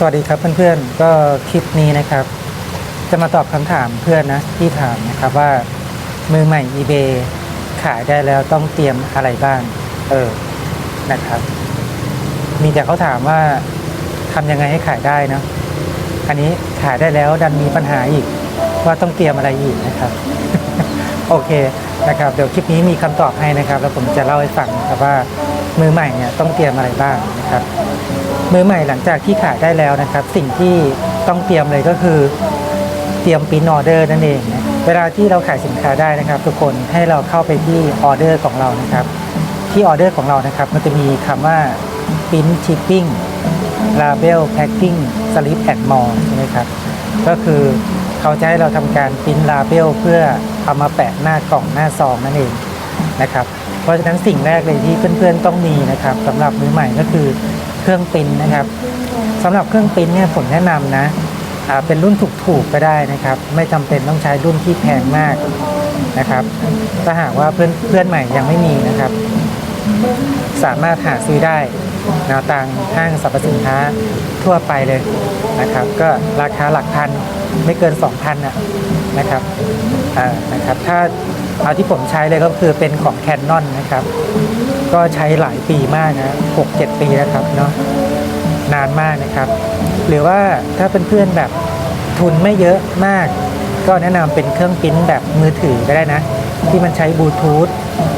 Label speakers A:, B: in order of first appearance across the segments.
A: สวัสดีครับเพื่อนๆ ก็คลิปนี้นะครับ จะมาตอบคำถามเพื่อนนะที่ถามนะครับว่า มือใหม่ eBay ขายได้แล้วต้องเตรียมอะไรบ้าง เออนะครับ มีแต่เขาถามว่าทำยังไงให้ขายได้เนะอันนี้ขายได้แล้วดันมีปัญหาอีก ว่าต้องเตรียมอะไรอีกนะครับ โอเคนะครับ เดี๋ยวคลิปนี้มีคำตอบให้นะครับ แล้วผมจะเล่าให้ฟังนะครับว่ามือใหม่เนี่ยต้องเตรียมอะไรบ้างนะครับ มือใหม่หลังจากที่ขายได้แล้วนะครับ สิ่งที่ต้องเตรียมเลยก็คือ เตรียมปริ้นออเดอร์นั่นเองนะเวลาที่เราขายสินค้าได้นะครับ ทุกคนให้เราเข้าไปที่ออเดอร์ของเรานะครับ ที่ออเดอร์ของเรานะครับ มันจะมีคำว่าปริ้นชิปปิ้งลาเบลแพ็คกิ้งสลิปแอดมอใช่ไหมครับก็คือเขาจะให้เราทำการปริ้นลาเบลเพื่อเอามาแปะหน้ากล่องหน้าซองนั่นเองนะครับ เพราะฉะนั้นสิ่งแรกเลยที่เพื่อนๆต้องมีนะครับสำหรับมือใหม่ก็คือ รื่องปิ้นนะครับสำหรับเครื่องปิ้นเนี่ยผมแนะนำนะเป็นรุ่นถูกๆก็ได้นะครับ ไม่จำเป็นต้องใช้รุ่นที่แพงมากนะครับ ถ้าหากว่าเพื่อนเพื่อนใหม่ยังไม่มีนะครับ สามารถหาซื้อได้นะตามห้างสรรพสินค้าทั่วไปเลยนะครับ ก็ราคาหลักพันไม่เกิน 2,000นะนะครับอ่านะครับ ถ้าเอาที่ผมใช้เลยก็คือเป็นของแคนนอนนะครับ ก็ใช้หลายปีมากนะหกเจ็ดปีแล้วครับเนาะนานมากนะครับ หรือว่าถ้าเป็นเพื่อนๆแบบทุนไม่เยอะมาก ก็แนะนำเป็นเครื่องปริ้นแบบมือถือก็ได้นะ ที่มันใช้บลูทูธ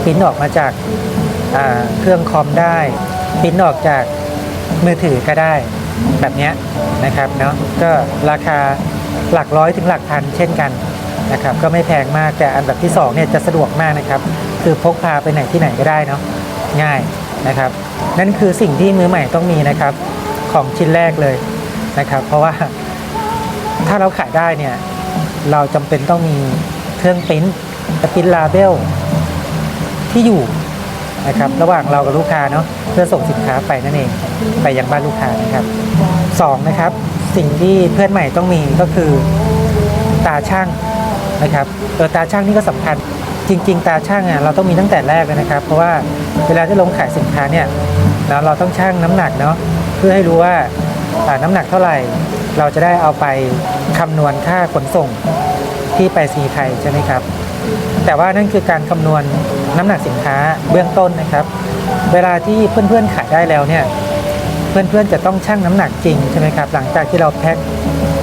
A: ปริ้นออกมาจากาเครื่องคอมได้ปริ้นออกจากมือถือก็ได้แบบนี้นะครับเนาะก็ราคาหลักร้อยถึงหลักพันเช่นกันนะครับก็ไม่แพงมากแต่อันดับที่สองเนี่ยจะสะดวกมากนะครับ คือพกพาไปไหนที่ไหนก็ได้เนาะ ง่ายนะครับ นั่นคือสิ่งที่มือใหม่ต้องมีนะครับของชิ้นแรกเลยนะครับ เพราะว่าถ้าเราขายได้เนี่ยเราจำเป็นต้องมีเครื่องปิ้นและปริ้นลาเบลที่อยู่นะครับระหว่างเรากับลูกค้าเนาะเพื่อส่งสินค้าไปนั่นเอง ไปยังบ้านลูกค้านะครับสองนะครับ สิ่งที่เพื่อนใหม่ต้องมีก็คือตาช่างนะครับเออตาช่างนี่ก็สำคัญ จริง ๆ ตาช่างอะเราต้องมีตั้งแต่แรกเลยนะครับ เพราะว่าเวลาที่ลงขายสินค้าเนี่ยนะเราต้องชั่งน้ำหนักเนาะเพื่อให้รู้ว่าอ่าน้ำหนักเท่าไหร่ เราจะได้เอาไปคำนวณค่าขนส่งที่ไปรษณีไทยใช่ไหมครับ แต่ว่านั่นคือการคำนวณน้ำหนักสินค้าเบื้องต้นนะครับ เวลาที่เพื่อนๆขายได้แล้วเนี่ยเพื่อนๆจะต้องชั่งน้ำหนักจริงใช่ไหมครับหลังจากที่เราแพ็ค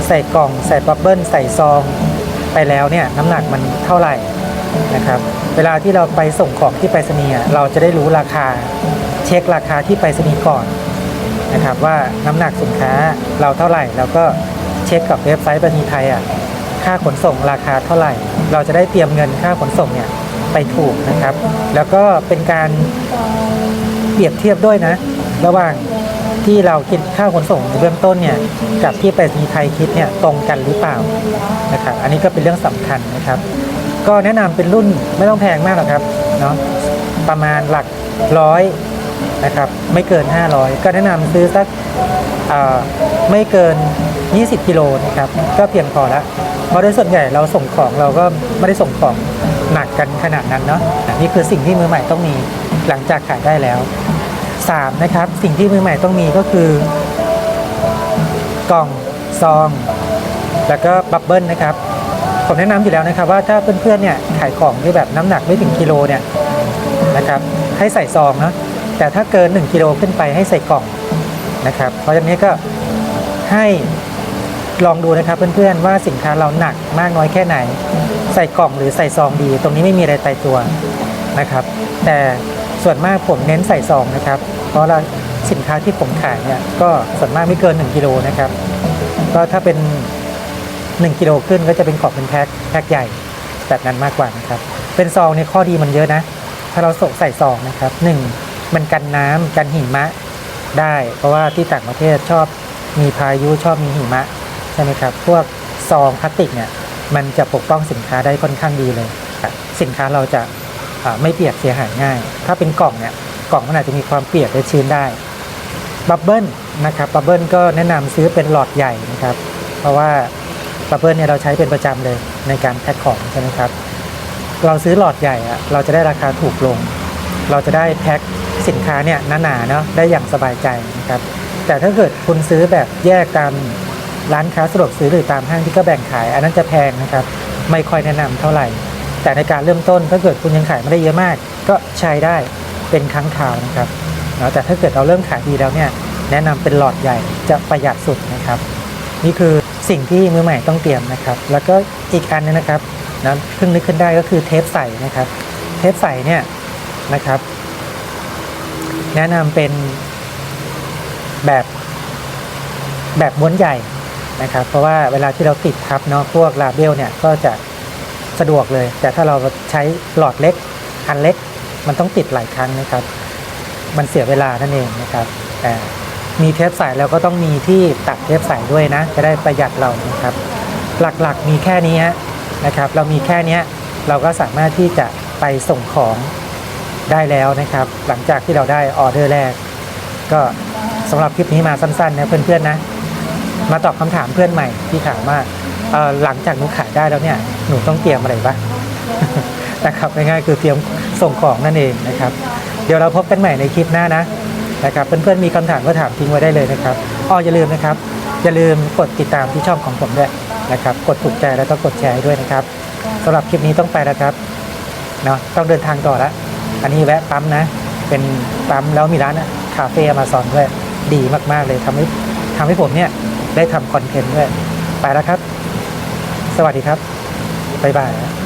A: ใส่กล่องใส่บับเบิ้ลใส่ซอง ไปแล้วเนี่ยน้ำหนักมันเท่าไหร่ นะครับ เวลาที่เราไปส่งของที่ไปรษณีย์เราจะได้รู้ราคา เช็คราคาที่ไปรษณีย์ก่อนนะครับ ว่าน้ำหนักสินค้าเราเท่าไหร่แล้วก็เช็คกับเว็บไซต์ไปรษณีย์ไทยอะค่าขนส่งราคาเท่าไหร่ เราจะได้เตรียมเงินค่าขนส่งเนี่ยไปถูกนะครับ แล้วก็เป็นการเปรียบเทียบด้วยนะ ระหว่างที่เราคิดค่าขนส่งเบื้องต้นเนี่ยกับที่ไปรษณีย์ไทยคิดเนี่ยตรงกันหรือเปล่านะครับ อันนี้ก็เป็นเรื่องสำคัญนะครับ ก็แนะนำเป็นรุ่นไม่ต้องแพงมากหรอกครับเนาะประมาณหลักร้อยนะครับไม่เกิน 500 ก็แนะนำซื้อสักอ่อไม่เกิน 20กิโลนะครับก็เพียงพอแล้วเพราะโดยส่วนใหญ่เราส่งของเราก็ไม่ได้ส่งของหนักกันขนาดนั้นเนาะอันนี่คือสิ่งที่มือใหม่ต้องมีหลังจากขายได้แล้ว3นะครับสิ่งที่มือใหม่ต้องมีก็คือ กล่องซอง แล้วก็บับเบิ้ลนะครับ ผมแนะนำอยู่แล้วนะครับว่าถ้าเพื่อนๆเนี่ยขายของที่แบบน้ำหนักไม่ถึงกิโลเนี่ยนะครับให้ใส่ซองเนาะแต่ถ้าเกิน 1กิโลขึ้นไปให้ใส่กล่องนะครับ เพราะฉะนั้นก็ให้ลองดูนะครับเพื่อนๆว่าสินค้าเราหนักมากน้อยแค่ไหน ใส่กล่องหรือใส่ซองดี ตรงนี้ไม่มีอะไรตายตัวนะครับ แต่ส่วนมากผมเน้นใส่ซองนะครับ เพราะเราสินค้าที่ผมขายเนี่ยก็ส่วนมากไม่เกิน 1กิโลนะครับก็ถ้าเป็น 1กิโลขึ้นก็จะเป็นของเป็นแพ็คแพ็คใหญ่แบบนั้นมากกว่านะครับ เป็นซองในยข้อดีมันเยอะนะ ถ้าเราส่งใส่ซองนะครับหนึ่งมันกันน้ำกันหิมะได้ เพราะว่าที่ต่างประเทศชอบมีพายุชอบมีหิมะใช่ไหมครับ พวกซองพลาสติกเนี่ยมันจะปกป้องสินค้าได้ค่อนข้างดีเลยครับสินค้าเราจะไม่เปียกเสียหายง่าย ถ้าเป็นกล่องเนี่ยกล่องมันอาจจะมีความเปียกและชื้นได้บับเบิ้ลนะครับบับเบิ้ลก็แนะนำซื้อเป็นหลอดใหญ่นะครับ เพราะว่า บับเบิ้ลเนี่ยเราใช้เป็นประจำเลยในการแพ็คของใช่ไหมครับ เราซื้อหลอดใหญ่อะเราจะได้ราคาถูกลง เราจะได้แพ็คสินค้าเนี่ยหนาๆเนาะได้อย่างสบายใจนะครับ แต่ถ้าเกิดคุณซื้อแบบแยกตามร้านค้าสะดวกซื้อหรือตามห้างที่ก็แบ่งขาย อันนั้นจะแพงนะครับ ไม่ค่อยแนะนำเท่าไหร่ แต่ในการเริ่มต้นถ้าเกิดคุณยังขายไม่ได้เยอะมาก ก็ใช้ได้เป็นครั้งคราวนะครับแต่ถ้าเกิดเราเริ่มขายดีแล้วเนี่ยแนะนำเป็นหลอดใหญ่จะประหยัดสุดนะครับ นี่คือสิ่งที่มือใหม่ต้องเตรียมนะครับ แล้วก็อีกอันนึงนะครับนะเพิ่งนึกขึ้นได้ก็คือเทปใสนะครับ เทปใสเนี่ยนะครับ แนะนำเป็นแบบแบบม้วนใหญ่นะครับ เพราะว่าเวลาที่เราติดทับเนาะพวกลาเบลเนี่ยก็จะสะดวกเลย แต่ถ้าเราใช้หลอดเล็กอันเล็ก มันต้องติดหลายครั้งนะครับ มันเสียเวลานั่นเองนะครับแต่ มีเทปใสแล้วก็ต้องมีที่ตัดเทปใสด้วยนะ จะได้ประหยัดเรานะครับ หลักๆมีแค่นี้นะครับ เรามีแค่นี้เราก็สามารถที่จะไปส่งของได้แล้วนะครับ หลังจากที่เราได้ออเดอร์แรก ก็สำหรับคลิปนี้มาสั้นๆนะเพื่อนๆนะ มาตอบคำถามเพื่อนใหม่ที่ถามว่าหลังจากหนูขายได้แล้วเนี่ยหนูต้องเตรียมอะไรบ้างนะครับง่ายๆคือเตรียมส่งของนั่นเองนะครับ เดี๋ยวเราพบกันใหม่ในคลิปหน้านะ นะครับเพื่อนๆมีคำถามก็ถามทิ้งไว้ได้เลยนะครับอ้ออย่าลืมนะครับ อย่าลืมกดติดตามที่ช่องของผมด้วยนะครับ กดถูกใจแล้วก็กดแชร์ด้วยนะครับสำหรับคลิปนี้ต้องไปแล้วครับเนาะต้องเดินทางต่อแล้วอันนี้แวะปั๊มนะ เป็นปั๊มแล้วมีร้านอะคาเฟ่มาซอนด้วยดีมากๆเลยทำให้ทำให้ผมเนี่ยได้ทำคอนเทนต์ด้วย ไปแล้วครับ สวัสดีครับ บ๊ายบาย